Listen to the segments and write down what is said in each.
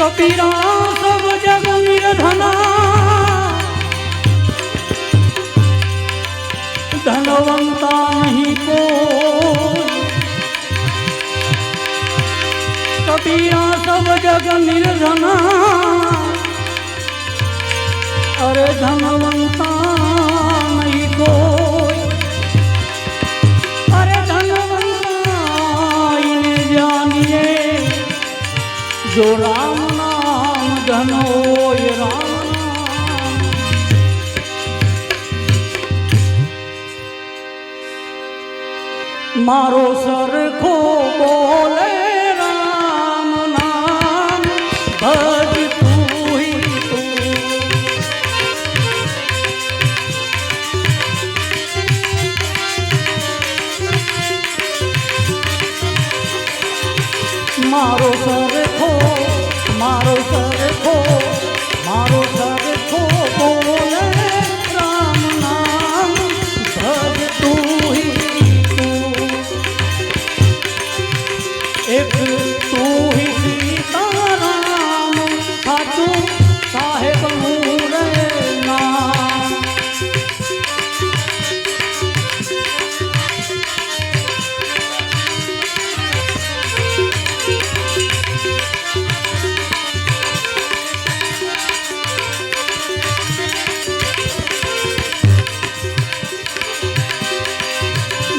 कबीरा सब जग धना धनवंता नहीं को कबीरा सब जग निर्धना अरे धनवंता જો રામ નામ ધનોય રામ મારો સરખો બોલ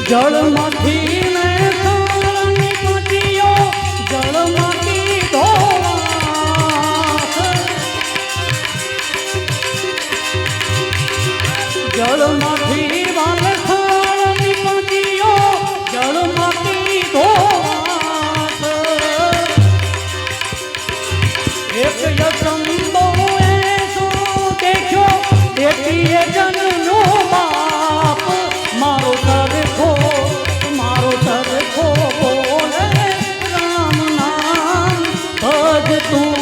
જળમાંથી তুমি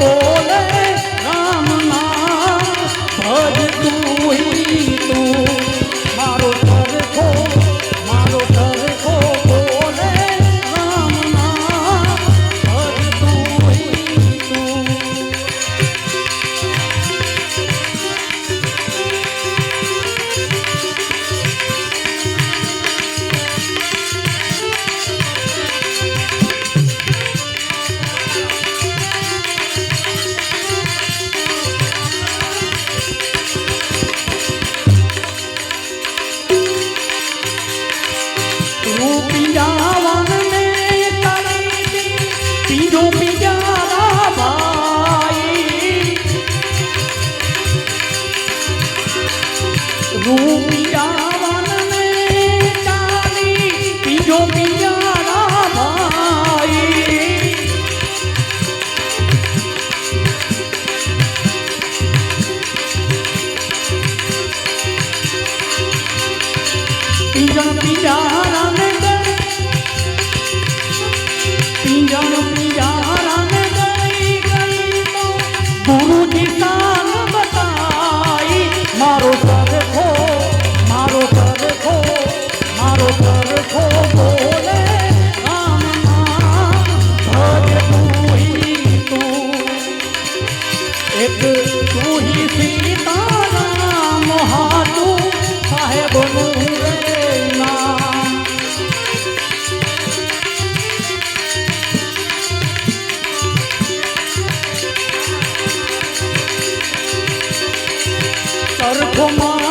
বলে তর্কমা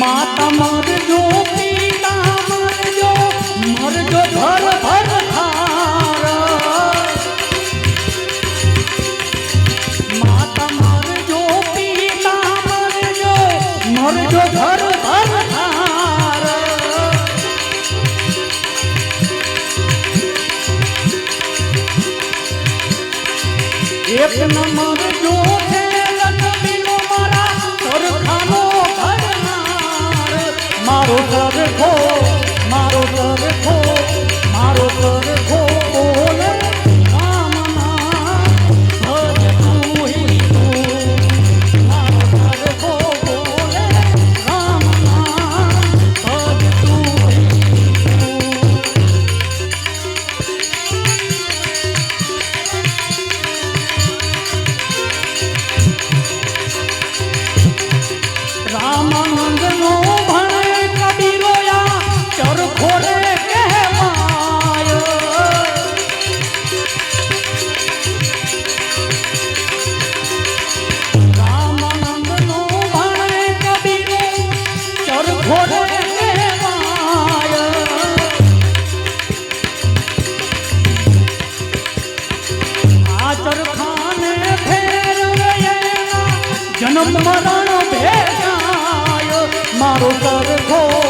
માતા મરજો પિતા મરજો મરજો ભર ભર માતા મરજો પિતા મરજો મરજો ભર એક નમઃ কোথা দেখো? જન્મ મરણ ભેગાયો મારો સરખો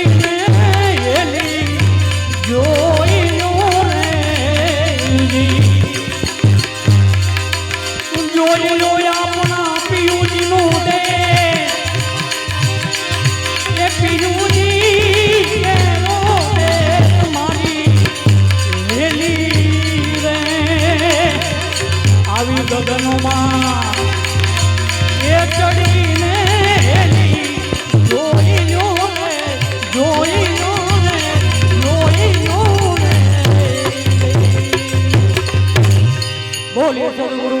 માં એ ચડીને હેલી જોઈ લો સદગુરુ.